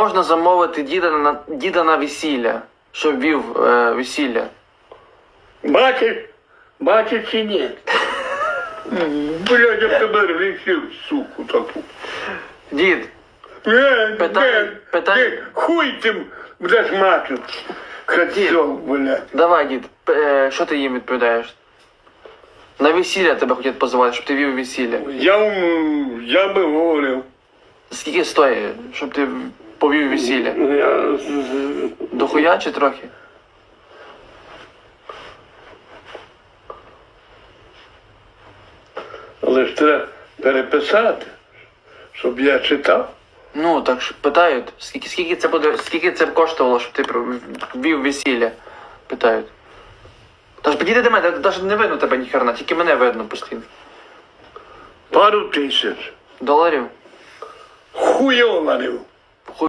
можна замовити діда на діда на весілля, щоб вів е, весілля? Бачиш? Бачиш чи ні? Блядь, я б тебе рішив, суку таку. Дід, Е, Питай- де- питай- де Хуй тим будеш мати. Хотів, блядь. давай, дід, п- е, що ти їм відповідаєш? На весілля тебе хотять позвати, щоб ти вів весілля. Я, м, я би говорив. Скільки стоїть, щоб ти повів весілля? Я, з- з- Дохуя чи трохи? але ж треба переписати, щоб я читав. Ну, так ж питають, скільки, скільки це буде, скільки це б коштувало, щоб ти вів весілля? Питають. Та ж підійди до мене, навіть не видно тебе ніхерна, тільки мене видно постійно. Пару тисяч. Доларів? 不要なれを